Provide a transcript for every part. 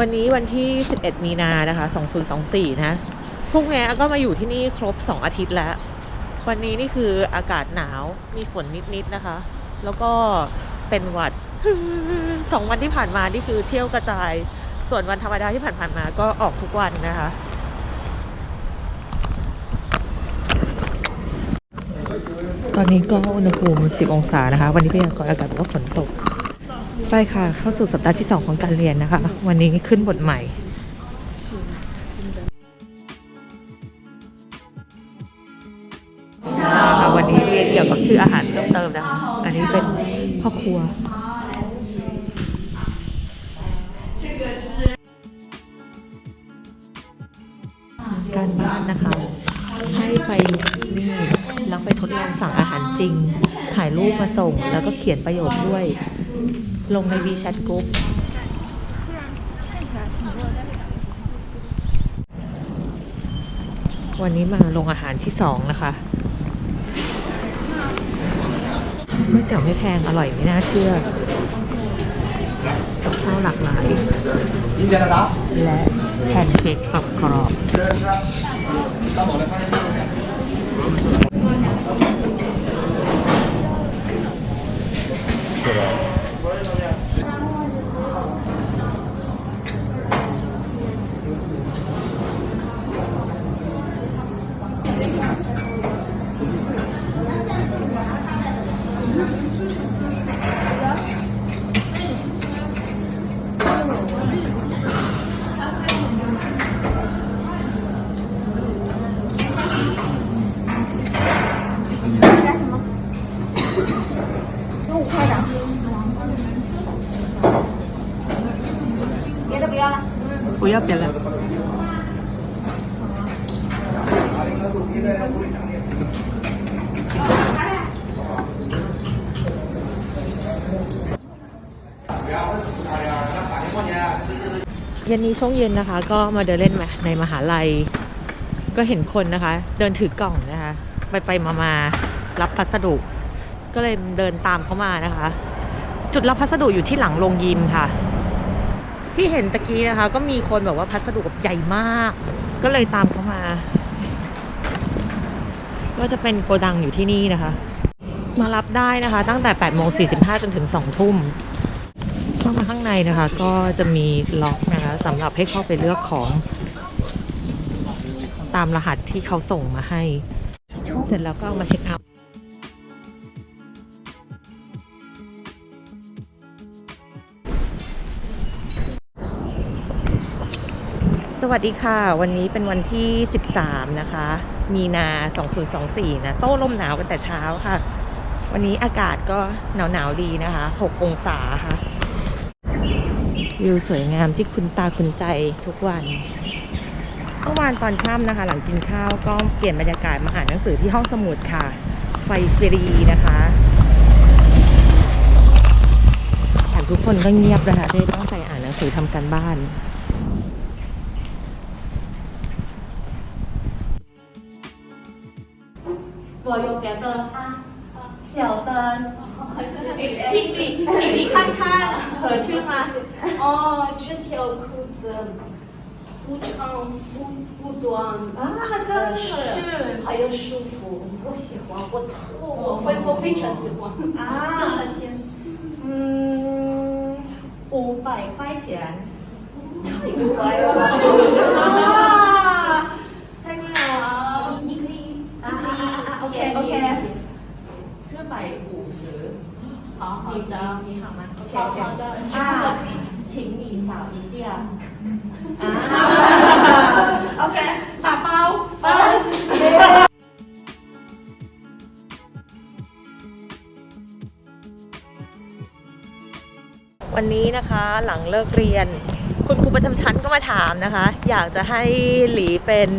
วันนี้วันที่ 11 มีนานะคะ 2024 นะพรุ่งนี้ก็มาอยู่ที่นี่ครบ 2 อาทิตย์แล้ว วันนี้นี่คืออากาศหนาวมีฝนนิดๆนะคะ แล้วก็เป็นหวัดสองวันที่ผ่านมานี่คือเที่ยวกระจาย ส่วนวันธรรมดาที่ผ่านๆมาก็ออกทุกวันนะคะตอนนี้ก็อุณหภูมิ 10 องศานะคะ วันนี้พยากรณ์อากาศว่าฝนตก ไปค่ะ เข้าสู่สัปดาห์ที่ 2 ของการเรียนนะคะ วันนี้ขึ้นบทใหม่ค่ะวันนี้เรียนเกี่ยวกับชื่ออาหารเพิ่มเติมนะคะ อันนี้เป็นพ่อครัวการบ้านนะคะ ให้ไปนี่แล้วไปทดลองสั่งอาหารจริง ถ่ายรูปมาส่ง แล้วก็เขียนประโยคด้วย ลงใน WeChat Group วันนี้มาลงอาหารที่สองนะคะก๋วยเตี๋ยวไม่แพงอร่อยไม่น่าเชื่อกับข้าวหลากหลายและแพนเค้กกรอบกรอบ 不要别了。เย็นนี้ช่วงเย็นนะคะ ก็มาเดินเล่นมาในมหาลัย ก็เห็นคนนะคะ เดินถือกล่องนะคะ ไปไปมามารับพัสดุ ก็เลยเดินตามเขามานะคะ จุดรับพัสดุอยู่ที่หลังโรงยิมค่ะ ที่เห็นตะกี้นะคะ ก็มีคนแบบว่าพัสดุแบบใหญ่มาก ก็เลยตามเขามา ก็จะเป็นโกดังอยู่ที่นี่นะคะ มารับได้นะคะ ตั้งแต่8โมง45 จนถึง 2 ทุ่มเข้ามาข้างในนะคะ ก็จะมีล็อกนะคะสำหรับให้เข้าไปเลือกของ ตามรหัสที่เขาส่งมาให้ เสร็จแล้วก็เอามาเช็คเอาท์ สวัสดีค่ะ วันนี้เป็นวันที่ 13 นะคะ มีนา 2024 นะ โต้ลมหนาวกันแต่เช้าค่ะ วันนี้อากาศก็หนาวหนาวๆดีนะคะ 6 องศาค่ะ วิวสวยงามที่คุณตาคุณใจทุกวันเมื่อวานตอนค่ำนะคะ หลังกินข้าวก็เปลี่ยนบรรยากาศมาอ่านหนังสือที่ห้องสมุดค่ะ ไฟฟรีนะคะแถมทุกคนก็เงียบนะคะได้ตั้งใจอ่านหนังสือทำการบ้าน 请你，请你看看合适吗？哦，这条裤子不长不不短啊，真是是还有舒服，我喜欢，我特我非我非常喜欢。多啊，少钱？嗯，五百块钱。太贵了。 วันนี้นะคะ หลังเลิกเรียน คุณครูประจำชั้นก็มาถามนะคะ อยากจะให้หลีเป็น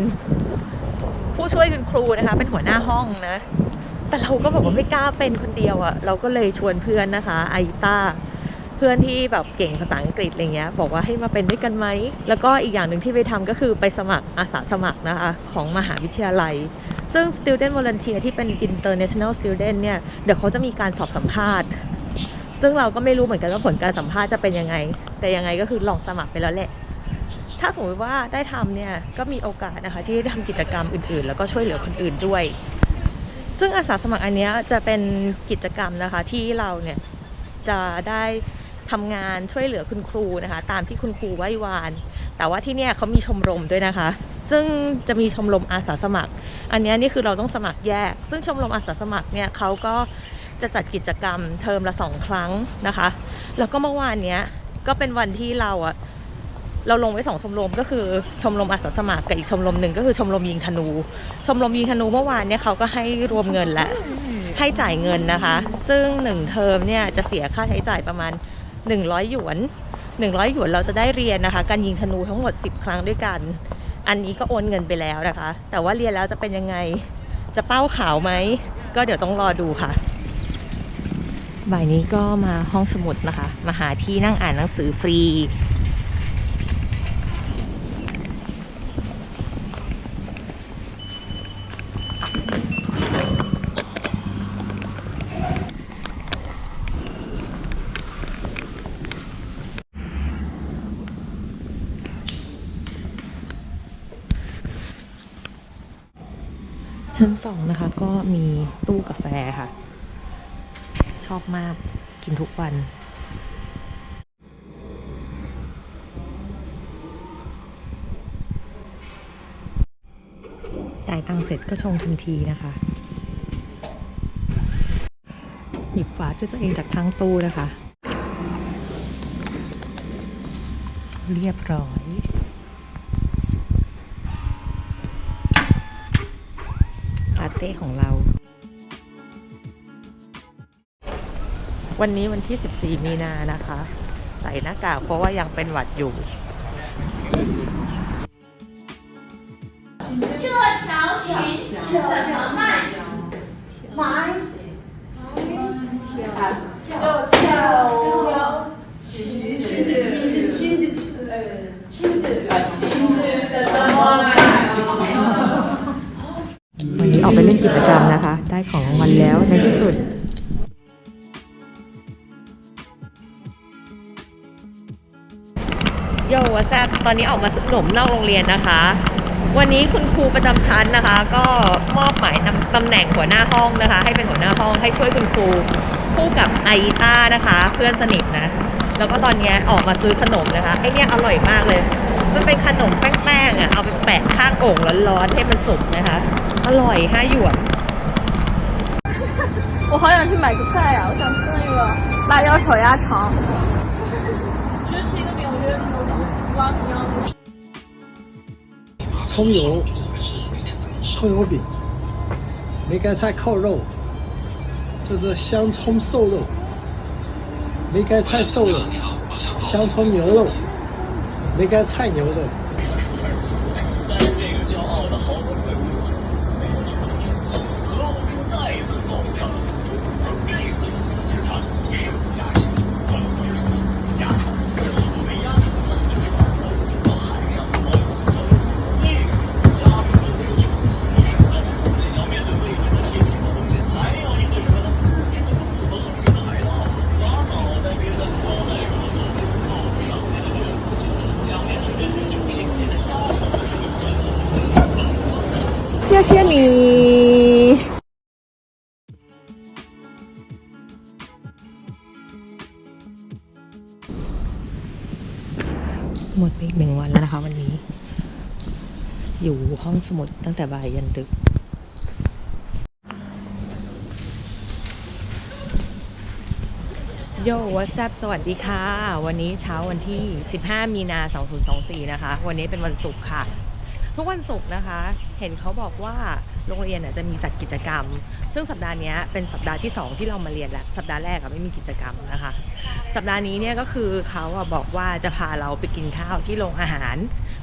ผู้ช่วยคุณครูนะคะ เป็นหัวหน้าห้องนะ แต่เราก็แบบว่าไม่กล้าเป็นคนเดียวอะ่ะเราก็เลยชวนเพื่อนนะคะไอต้าเพื่อนที่แบบเก่งภาษาอังกฤษอะไรเงี้ย บอกว่าให้มาเป็นด้วยกันไหมแล้วก็อีกอย่างหนึ่งที่ไปทำก็คือไปสมัครอาสาสมัครนะคะของมหาวิทยาลัย ซึ่ง student volunteer ที่เป็น international student เนี่ยเดี๋ยวเขาจะมีการสอบสัมภาษณ์ ซึ่งเราก็ไม่รู้เหมือนกันว่าผลการสัมภาษณ์จะเป็นยังไง แต่ยังไงก็คือลองสมัครไปแล้วแหละ ถ้าสมมติว่าได้ทำเนี่ยก็มีโอกาสนะคะที่จะทำกิจกรรมอื่นๆ แล้วก็ช่วยเหลือคนอื่นด้วย ซึ่งอาสาสมัครอันเนี้ยจะเป็นกิจกรรมนะคะที่เราเนี่ยจะได้ทำงานช่วยเหลือคุณครูนะคะ ตามที่คุณครูไหว้วาน แต่ว่าที่เนี่ยเขามีชมรมด้วยนะคะ ซึ่งจะมีชมรมอาสาสมัคร อันเนี้ยนี่คือเราต้องสมัครแยก ซึ่งชมรมอาสาสมัครเนี่ยเขาก็ จะจัดกิจกรรมเทอมละสองครั้งนะคะ แล้วก็เมื่อวานเนี้ยก็เป็นวันที่เราอะเราลงไว้สองชมรมก็คือชมรมอาสาสมัครกับอีกชมรมหนึ่งก็คือชมรมยิงธนู ชมรมยิงธนูเมื่อวานเนี่ยเขาก็ให้รวมเงินและให้จ่ายเงินนะคะ ซึ่งหนึ่งเทอมเนี่ยจะเสียค่าใช้จ่ายประมาณ 100 หยวน 100 หยวนเราจะได้เรียนนะคะ การยิงธนูทั้งหมด 10 ครั้งด้วยกัน อันนี้ก็โอนเงินไปแล้วนะคะ แต่ว่าเรียนแล้วจะเป็นยังไงจะเป้าขาวไหมก็เดี๋ยวต้องรอดูค่ะ บ่ายนี้ก็มาห้องสมุดนะคะ มาหาที่นั่งอ่านหนังสือฟรี ชั้นสองนะคะก็มีตู้กาแฟค่ะ อบมากกินทุกวันจ่ายตังเสร็จก็ชงทันทีนะคะ หยิบฝาช่วยตัวเองจากทั้งตู้นะคะ เรียบร้อยลาเต้ของเรา วันนี้วันที่ 14 มีนานะคะ ใส่หน้ากากเพราะว่ายังเป็นหวัดอยู่ 这条裙子怎么卖？买。这条这条裙子裙子裙子呃裙子呃裙子怎么卖？ วันนี้ออกไปเล่นกิจกรรมนะคะ ได้ของรางวัลแล้วในที่สุด โยวแซบตอนนี้ออกมาซื้อขนมนอกโรงเรียนนะคะ วันนี้คุณครูประจำชั้นนะคะ ก็มอบหมายตำตำแหน่งหัวหน้าห้องนะคะ ให้เป็นหัวหน้าห้องให้ช่วยคุณครูคู่กับไอต้านะคะ เพื่อนสนิทนะ แล้วก็ตอนนี้ออกมาซื้อขนมนะคะไอเนี่ยอร่อยมากเลย มันเป็นขนมแป้งๆอ่ะเอาไปแปะข้างโอ่งร้อนๆให้มันสุกนะคะ อร่อยห้าหยวน 我好想去买个菜呀、我想吃那个辣椒小鸭肠。 葱油葱油饼，梅干菜扣肉，这是香葱瘦肉，梅干菜瘦肉，香葱牛肉，梅干菜牛肉。 หมดไปอีกหนึ่งวันแล้วนะคะ วันนี้ อยู่ห้องสมุดตั้งแต่บ่ายยันดึก โยวัสบสวัสดีค่ะ วันนี้เช้าวันที่ 15 มีนา 2024 นะคะ วันนี้เป็นวันศุกร์ค่ะ ทุกวันศุกร์นะคะ เห็นเขาบอกว่า โรงเรียนน่ะจะมีจัดกิจกรรม ซึ่งสัปดาห์นี้เป็นสัปดาห์ที่ 2 ที่เรามาเรียนแล้ว สัปดาห์แรกอะไม่มีกิจกรรมนะคะ สัปดาห์นี้เนี่ยก็คือเขาอะบอกว่าจะพาเราไปกินข้าวที่โรงอาหาร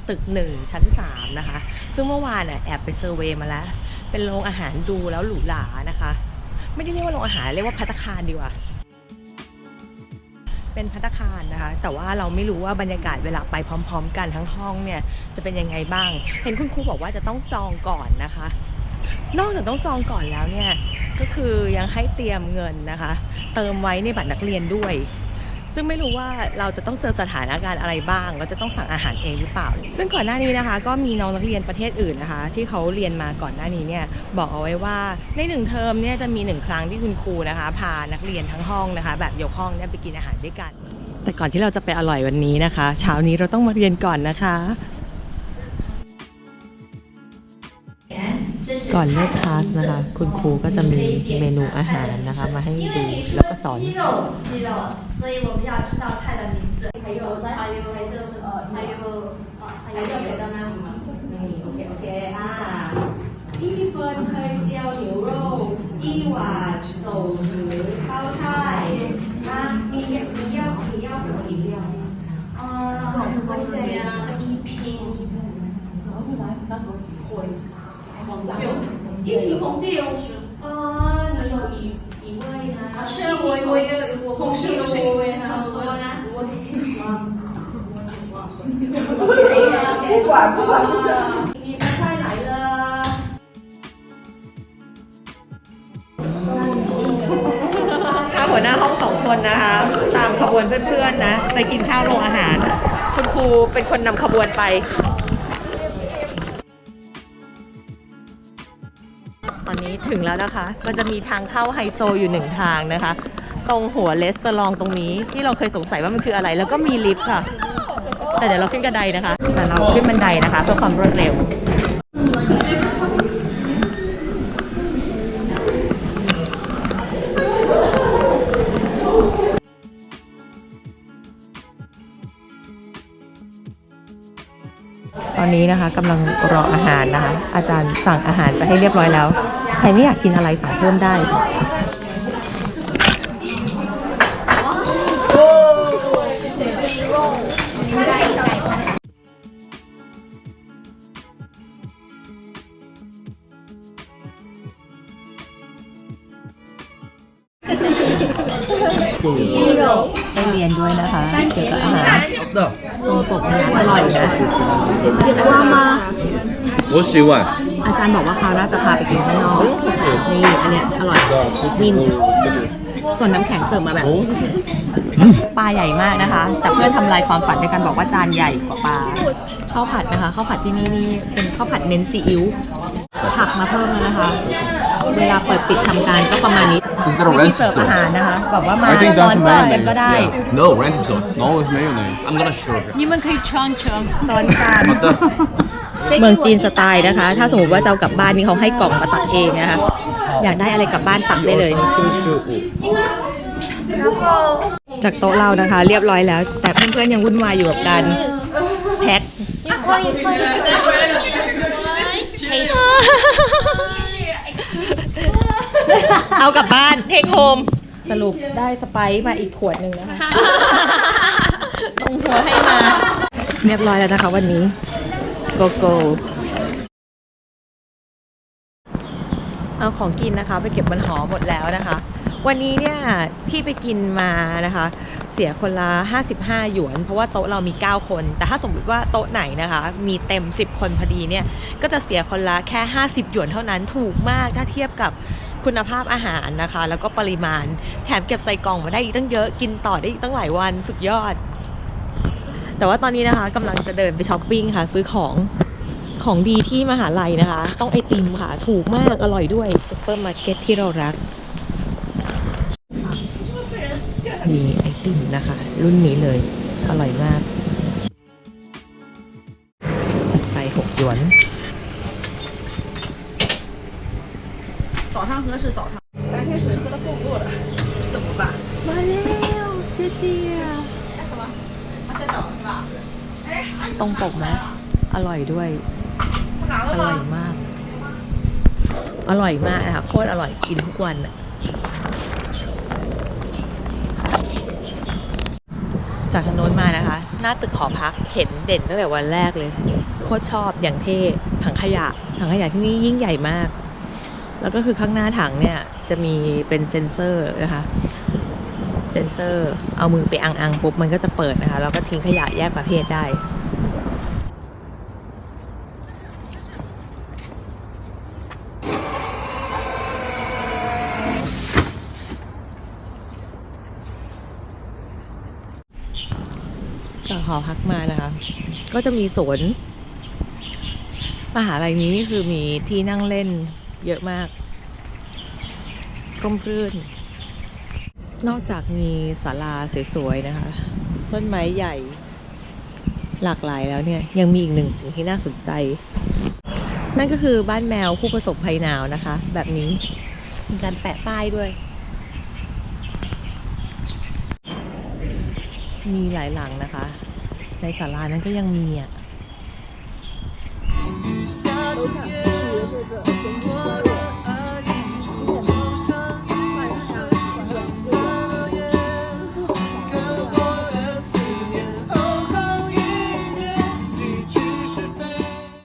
ตึกหนึ่งชั้น 3 นะคะ ซึ่งเมื่อวานน่ะแอบไปเซอร์เวย์มาแล้ว เป็นโรงอาหารดูแล้วหรูหรานะคะ ไม่ได้เรียกว่าโรงอาหารเรียกว่าพัตตาคารดีกว่าเป็นพัตตาคารนะคะ แต่ว่าเราไม่รู้ว่าบรรยากาศเวลาไปพร้อม ๆ กันทั้งห้องเนี่ยจะเป็นยังไงบ้าง เห็นคุณครูบอกว่าจะต้องจองก่อนนะคะ นอกจากต้องจองก่อนแล้วเนี่ยก็คือยังให้เตรียมเงินนะคะ เติมไว้ในบัตรนักเรียนด้วย ซึ่งไม่รู้ว่าเราจะต้องเจอสถานการณ์อะไรบ้างเราจะต้องสั่งอาหารเองหรือเปล่า ซึ่งก่อนหน้านี้นะคะ ก็มีน้องนักเรียนประเทศอื่นนะคะ ที่เขาเรียนมาก่อนหน้านี้เนี่ยบอกเอาไว้ว่าในหนึ่งเทอมเนี่ยจะมีหนึ่งครั้งที่คุณครูนะคะ พานักเรียนทั้งห้องนะคะ แบบยกห้องเนี่ยไปกินอาหารด้วยกัน แต่ก่อนที่เราจะไปอร่อยวันนี้นะคะ เช้านี้เราต้องมาเรียนก่อนนะคะ ก่อนเลิกคลาสนะคะ คุณครูก็จะมีเมนูอาหารนะคะ มาให้ดูแล้วก็สอน 鸡肉，鸡肉，所以我们要知道菜的名字。还有还有还是呃还有还有别的吗？没有，OK OK 啊，一份黑椒牛肉，一碗手指泡菜啊，你你要你要什么饮料？嗯，我想要一瓶 红酒。一瓶红酒啊，你有一一位呢？是我我也我红是酒我我也很多呢。我喜欢。不管不管，你的菜来了。 ถ้าหัวหน้าห้องสองคนนะคะ ตามขบวนเพื่อนๆนะ ไปกินข้าวโรงอาหาร คุณครูเป็นคนนำขบวนไป ตอนนี้ถึงแล้วนะคะ มันจะมีทางเข้าไฮโซอยู่หนึ่งทางนะคะ ตรงหัวเลสเตอรองตรงนี้ที่เราเคยสงสัยว่ามันคืออะไร แล้วก็มีลิฟต์ค่ะ แต่เดี๋ยวเราขึ้นกระไดนะคะ แต่เราขึ้นบันไดนะคะเพื่อความรวดเร็ว อนนี้นะคะกำลังรออาหารนะคะ อาจารย์สั่งอาหารไปให้เรียบร้อยแล้ว ใครไม่อยากกินอะไรสั่งเพิ่มได้ได้เรียนด้วยนะคะเกี่ยวกับอาหาร ตรงปกนะอร่อยนะเสียดว่ามาวุ้ชิวอะอาจารย์บอกว่าคราวหน่าจะพาไปกินข้างนอกนี่อันเนี้ยอร่อยนิ่มส่วนน้ำแข็งเสิร์ฟมาแบบปลาใหญ่มากนะคะ แต่เพื่อนทำลายความฝันด้วยการบอกว่าจานใหญ่กว่าปลาข้าวผัดนะคะข้าวผัดที่นี่นี่เป็นข้าวผัดเน้นซีอิ๊วผักมาเพิ่มแล้วนะคะ เวลาเปิดปิดทำการก็ประมาณนี้ที่เสิร์ฟอาหารนะคะแบบว่ามา I think ซ้อน that's กันก็ได้ no ranch sauce. No, it's mayonnaise. I'm gonna show นี่มันคือชอนช้อนซ้อนกันะเมืองจีนสไตล์นะคะ ถ้าสมมติว่าเจ้ากลับบ้านนี่เขาให้กล่องมาตักเองนะคะ อยากได้อะไรกลับบ้านตักได้เลย จากโต๊ะเรานะคะ เรียบร้อยแล้ว แต่เพื่อนๆยังวุ่นวายอยู่กับการแพ็ค เอากลับบ้านเทคโฮมสรุปได้สไปซ์มาอีกขวดหนึ่งนะคะ ตรงหัวให้มา เรียบร้อยแล้วนะคะวันนี้ โกโก้เอาของกินนะคะ ไปเก็บบนหอหมดแล้วนะคะ วันนี้เนี่ยที่ไปกินมานะคะ เสียคนละ 55 หยวน เพราะว่าโต๊ะเรามี 9 คน แต่ถ้าสมมติว่าโต๊ะไหนนะคะ มีเต็ม 10 คนพอดีเนี่ย ก็จะเสียคนละแค่ 50 หยวนเท่านั้นถูกมากถ้าเทียบกับ คุณภาพอาหารนะคะ แล้วก็ปริมาณ แถมเก็บใส่กล่องมาได้อีกตั้งเยอะกินต่อได้อีกตั้งหลายวันสุดยอด แต่ว่าตอนนี้นะคะกำลังจะเดินไปช้อปปิ้งค่ะ ซื้อของของดีที่มหาลัยนะคะ ต้องไอติมค่ะ ถูกมากอร่อยด้วยซุปเปอร์มาร์เก็ตที่เรารักมีไอติมนะคะ รุ่นนี้เลย อร่อยมาก จัดไปหกหยวน 早上喝是早上，白开水喝的够多了，怎么办？ มาแล้วเชียเชียตรงปกไหมอร่อยด้วย อร่อยมาก อร่อยมากนะคะโคตรอร่อยกินทุกวันอะจากทางโน้นมานะคะ หน้าตึกหอพักเห็นเด่นตั้งแต่วันแรกเลย โคตรชอบอย่างเท่ถังขยะ ถังขยะที่นี่ยิ่งใหญ่มาก แล้วก็คือข้างหน้าถังเนี่ยจะมีเป็นเซ็นเซอร์นะคะ เซ็นเซอร์เอามือไปอังอังๆปุ๊บมันก็จะเปิดนะคะ แล้วก็ทิ้งขยะแยกประเภทได้จากหอพักมานะคะ ก็จะมีสวนมหาลัยนี้นี่คือมีที่นั่งเล่น เยอะมาก ร่มรื่น นอกจากมีศาลาสวยๆนะคะ ต้นไม้ใหญ่หลากหลายแล้วเนี่ย ยังมีอีกหนึ่งสิ่งที่น่าสนใจ นั่นก็คือบ้านแมวผู้ประสบภัยหนาวนะคะ แบบนี้มีการแปะป้ายด้วย มีหลายหลังนะคะ ในศาลานั้นก็ยังมีอะ